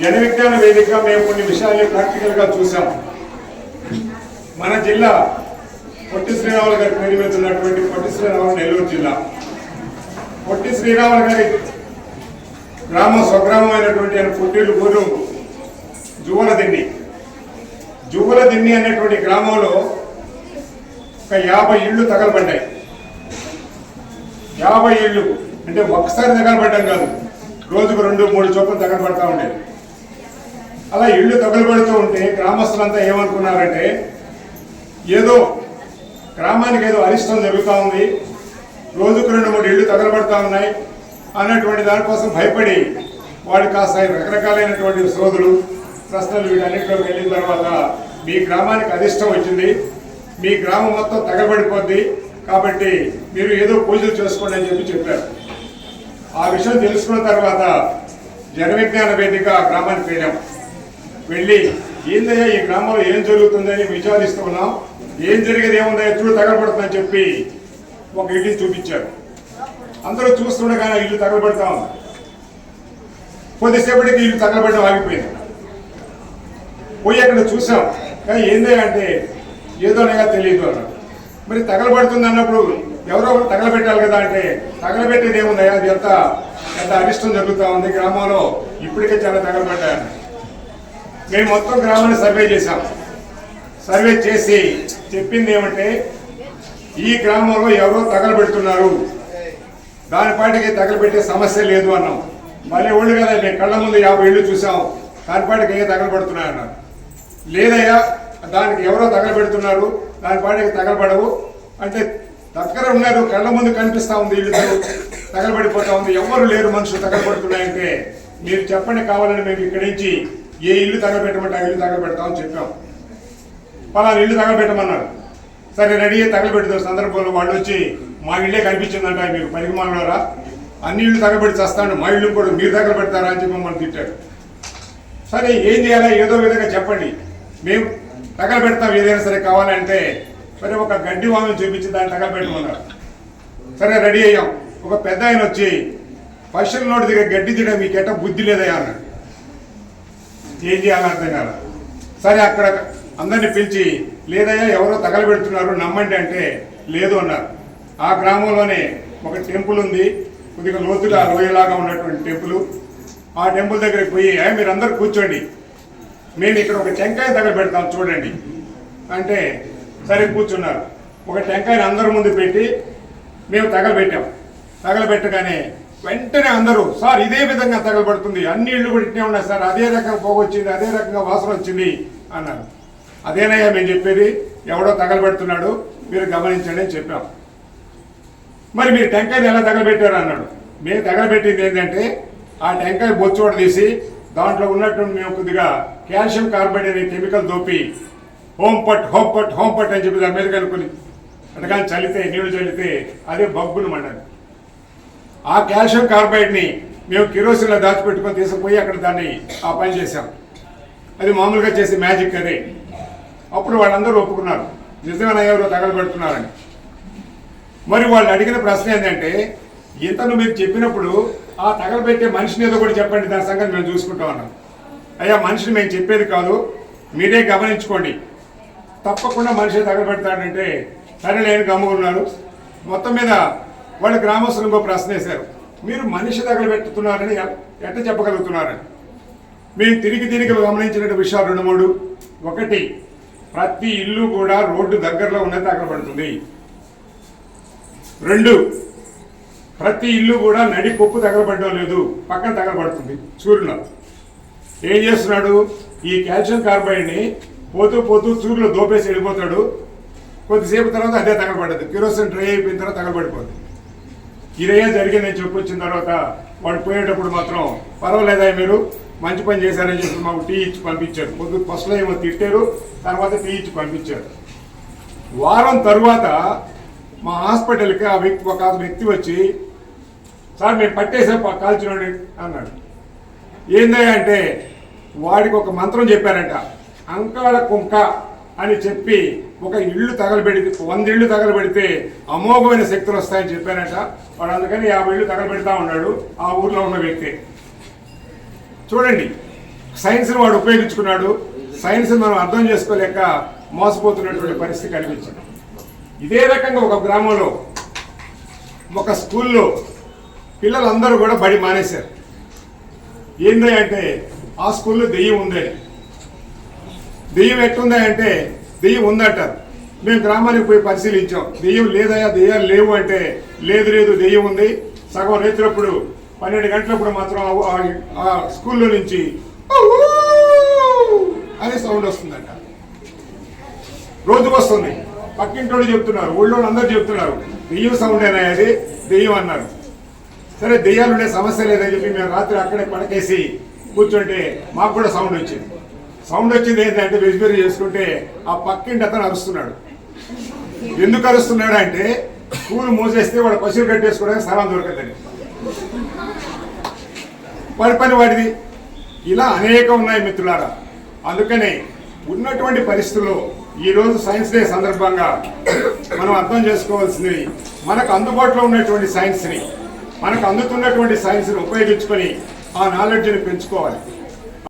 జన విజ్ఞాన వేదికగా మేము కొన్ని విషయాల్ని ప్రాక్టికల్గా చూసాం మన జిల్లా పొట్టి శ్రీరాములు గారి పేరు మీద ఉన్నటువంటి పొట్టి శ్రీరాములు నెల్లూరు జిల్లా. పొట్టి శ్రీరాములు గారి గ్రామం స్వగ్రామం అయినటువంటి ఆయన పుట్టిల్లు పూర్వం జువలదిండి జువలదిండి అనేటువంటి గ్రామంలో ఒక యాభై ఇళ్ళు తగలబడ్డాయి. యాభై ఇళ్ళు అంటే ఒక్కసారి తగలబడ్డం కాదు రోజుకు రెండు మూడు చొప్పులు తగలబడతా ఉండేది. అలా ఇళ్ళు తగులబడుతూ ఉంటే గ్రామస్తులంతా ఏమనుకున్నారంటే ఏదో గ్రామానికి ఏదో అరిష్టం జరుగుతూ ఉంది రోజుకు రెండు మూడు ఇళ్ళు తగలబడతా ఉన్నాయి అన్నటువంటి దానికోసం భయపడి వాడు కాస్త రకరకాలైనటువంటి శోధులు ప్రశ్నలు వీటన్నిటిలోకి వెళ్ళిన తర్వాత మీ గ్రామానికి అదిష్టం వచ్చింది మీ గ్రామం మొత్తం తగలబడిపోద్ది కాబట్టి మీరు ఏదో పూజలు చేసుకోండి అని చెప్పి చెప్పారు. ఆ విషయం తెలుసుకున్న తర్వాత జనవిజ్ఞాన వేదిక ఆ గ్రామానికి వెళ్ళాం. వెళ్ళి ఏందయ్యా ఈ గ్రామంలో ఏం జరుగుతుందని విచారిస్తూ ఉన్నాం. ఏం జరిగేది ఏముందా చూడు తగలబడుతుందని చెప్పి ఒక ఇల్లు చూపించారు. అందరూ చూస్తుండగానే ఇల్లు తగలబడతా ఉంది. కొద్దిసేపటికి ఇల్లు తగలబడడం ఆగిపోయింది. పోయి అక్కడ చూసాం. కానీ ఏందే అంటే ఏదోనగా తెలియదు అన్నాడు మరి తగలబడుతుంది అన్నప్పుడు ఎవరో తగలబెట్టాలి కదా అంటే తగలబెట్టేది ఏముందా అది ఎంత ఎంత అరిష్టం జరుగుతూ ఉంది గ్రామంలో. ఇప్పటికే చాలా తగలబడ్డాయని. మేము మొత్తం గ్రామాన్ని సర్వే చేశాం. సర్వే చేసి చెప్పింది ఏమంటే ఈ గ్రామంలో ఎవరో తగలబెడుతున్నారు. దానిపాటికి తగలబెట్టే సమస్య లేదు అన్నాం. మళ్ళీ ఒళ్ళు కదా మేము కళ్ళ ముందు యాభై ఇళ్ళు చూసాం దానిపాటికి ఏ తగలబెడుతున్నాయన్నారు. లేదయ్యా దానికి ఎవరో తగలబెడుతున్నారు. దానిపాటికి తగలబడవు. అంటే దగ్గర ఉన్నారు కళ్ళ ముందు కనిపిస్తా ఉంది ఇల్లు. తగలబడిపోతా ఉంది. ఎవరు లేరు మనుషులు తగలబడుతున్నాయంటే మీరు చెప్పండి కావాలని మేము ఇక్కడి నుంచి ఏ ఇల్లు తగలబెట్టమంటే ఆ ఇల్లు తగలబెడతామని చెప్పాం. పలానా ఇల్లు తగలబెట్టమన్నారు. సరే రెడీ అయ్యి తగలబెట్టిన సందర్భంలో వాళ్ళు వచ్చి మా ఇల్లే కనిపించిందంట మీకు పరిగమానరా అన్ని ఇళ్ళు తగలబెట్టి చేస్తాను మా ఇల్లు కూడా మీరు తగలబెడతారా? అని చెప్పి మమ్మల్ని తిట్టాడు. సరే ఏం చేయాలా? ఏదో విధంగా చెప్పండి. మేము తగలబెడతాం ఏదైనా సరే కావాలంటే. సరే ఒక గడ్డి వామని చూపించి దాన్ని తగలబెట్టమన్నారు. సరే రెడీ అయ్యాం. ఒక పెద్ద ఆయన వచ్చి పశ్చిమ నోటి దగ్గర గడ్డి తీయడం మీకు ఎట్ట బుద్ధి లేదయ్యా అన్నాడు. ఏం చేయాలని అర్థం కాల. సరే అక్కడ అందరిని పిలిచి లేదయ్యా ఎవరో తగలబెడుతున్నారు నమ్మండి అంటే లేదు అన్నారు. ఆ గ్రామంలోనే ఒక టెంపుల్ ఉంది. కొద్దిగా లోతుగా లోయలాగా ఉన్నటువంటి టెంపుల్. ఆ టెంపుల్ దగ్గరికి పోయి "ఏ, మీరు అందరు కూర్చోండి. మేము ఇక్కడ ఒక టెంకాయ తగలబెడతాం చూడండి. అంటే సరే కూర్చున్నారు. ఒక టెంకాయని అందరి ముందు పెట్టి మేము తగలబెట్టాం. తగలబెట్టగానే వెంటనే అందరూ సార్ ఇదే విధంగా తగలబడుతుంది. అన్ని ఇళ్ళు కూడా ఇట్నే ఉన్నాయి సార్. అదే రకంగా పోగొచ్చింది అదే రకంగా వాసన వచ్చింది అన్నారు. అదేనయ్యా మేము చెప్పేది ఎవడో తగలబెడుతున్నాడు మీరు గమనించండి అని చెప్పాం. మరి మీరు టెంకాయని ఎలా తగలబెట్టారు? అన్నాడు. మేము తగలబెట్టింది ఏంటంటే ఆ టెంకాయ బొచ్చోడ తీసి దాంట్లో ఉన్నటువంటి మేము కొద్దిగా కాల్షియం కార్బైడ్ అనే కెమికల్ దోపి హోమ్ పట్ హోమ్ పట్ హోమ్ పట్ అని చెప్పి దాని మీద కలుపుకొని అందుకని చల్లితే నీళ్ళు చల్లితే అదే బబ్బులు మండదు ఆ కాల్షియం కార్బైడ్ని మేము కిరోసిన్లో దాచిపెట్టుకొని తీసుకుపోయి అక్కడ దాన్ని ఆ పని చేశాం. అది మామూలుగా చేసే మ్యాజిక్ అదే. అప్పుడు వాళ్ళందరూ ఒప్పుకున్నారు. నిజమైన ఎవరో తగలబెడుతున్నారని. మరి వాళ్ళు అడిగిన ప్రశ్న ఏంటంటే ఇంతను మీరు చెప్పినప్పుడు ఆ తగలబెట్టే మనిషిని ఏదో కూడా చెప్పండి దాని సంగతి మేము చూసుకుంటాం అన్నాం అయ్యా మనిషిని మేము చెప్పేది కాదు మీరే గమనించుకోండి. తప్పకుండా మనిషి తగలబెడతాడంటే సరే లేని గమ్ముకున్నారు మొత్తం మీద వాళ్ళ గ్రామస్తులు ఇంకో ప్రశ్న వేశారు. మీరు మనిషి తగలబెట్టుతున్నారని ఎ- ఎట్ట చెప్పగలుగుతున్నారని. మేము తిరిగి తిరిగి గమనించిన విషయాలు రెండు మూడు. ఒకటి ప్రతి ఇల్లు కూడా రోడ్డు దగ్గరలో ఉన్నది తగలబడుతుంది రెండు ప్రతి ఇల్లు కూడా నడి పొప్పు తగలబడడం లేదు పక్కన తగలబడుతుంది సూర్యులో ఏం చేస్తున్నాడు? ఈ కాల్షియం కార్బైడ్ని పోతూ పోతూ చూరులో దోపేసి వెళ్ళిపోతాడు. కొద్దిసేపు తర్వాత అదే తగలబడ్డది కిరోసిన్ డ్రై అయిపోయిన తర్వాత తగలబడిపోతుంది. ఇదే జరిగిందని చెప్పి వచ్చిన తర్వాత వాడు పోయేటప్పుడు మాత్రం పర్వాలేదా మీరు? మంచి పని చేశారని చెప్పి మాకు టీ ఇచ్చి పంపించారు. పొద్దు ఫస్ట్లో ఏమో తిట్టారు తర్వాత టీ ఇచ్చి పంపించారు. వారం తరువాత మా హాస్పిటల్కి ఆ వ్యక్తి ఒక వ్యక్తి వచ్చి సార్ మేము పట్టేసాం కాల్చినండి అన్నాడు. ఏందయ్యా అంటే వాడికి ఒక మంత్రం చెప్పారంట అంకాళ కుంక అని చెప్పి ఒక ఇల్లు తగలబెడితే వంద ఇళ్ళు తగలబెడితే అమోఘమైన శక్తులు వస్తాయని చెప్పారట. వాడు అందుకని యాభై ఇళ్ళు తగలబెడతా ఉన్నాడు ఆ ఊర్లో ఉన్న వ్యక్తి. చూడండి సైన్స్ని వాడు ఉపయోగించుకున్నాడు. సైన్స్ని మనం అర్థం చేసుకోలేక మోసపోతున్నటువంటి పరిస్థితి కనిపించింది. ఇదే రకంగా ఒక గ్రామంలో ఒక స్కూల్లో పిల్లలందరూ కూడా బడి మానేశారు. ఏంది అంటే ఆ స్కూల్లో దెయ్యం ఉంది దెయ్యం ఎట్టుంది అంటే దెయ్యం ఉందంటారు మేము గ్రామానికి పోయి పరిశీలించాం. దెయ్యం లేదయా దెయ్యాలు లేవు అంటే లేదు లేదు దెయ్యం ఉంది. సగం రైతులప్పుడు పన్నెండు గంటలప్పుడు మాత్రం ఆ- ఆ- స్కూల్లో నుంచి అనే సౌండ్ వస్తుందంట. రోజుకు వస్తుంది. పక్కింటోళ్ళు చెప్తున్నారు ఊళ్ళో అందరూ చెప్తున్నారు దెయ్యం సౌండ్ అయినా అది? దెయ్యం అన్నారు. సరే దెయ్యాలు ఉండే సమస్య లేదని చెప్పి మేము రాత్రి అక్కడే పడకేసి కూర్చుంటే మాకు కూడా సౌండ్ వచ్చింది. సౌండ్ వచ్చింది ఏంటంటే వెజిబెరీ చేసుకుంటే ఆ పక్కింటి అతను అరుస్తున్నాడు. ఎందుకు అరుస్తున్నాడు అంటే పూలు మూసేస్తే వాడు పశువులు కట్టేసుకోవడానికి స్థలం దొరకదని. వాడి పని వాడిది. ఇలా అనేక ఉన్నాయి మిత్రులారా. అందుకనే ఉన్నటువంటి పరిస్థితుల్లో ఈ రోజు సైన్స్ డే సందర్భంగా మనం అర్థం చేసుకోవాల్సింది మనకు అందుబాటులో ఉన్నటువంటి సైన్స్ని మనకు అందుతున్నటువంటి సైన్స్ని ఉపయోగించుకొని ఆ నాలెడ్జ్ని పెంచుకోవాలి.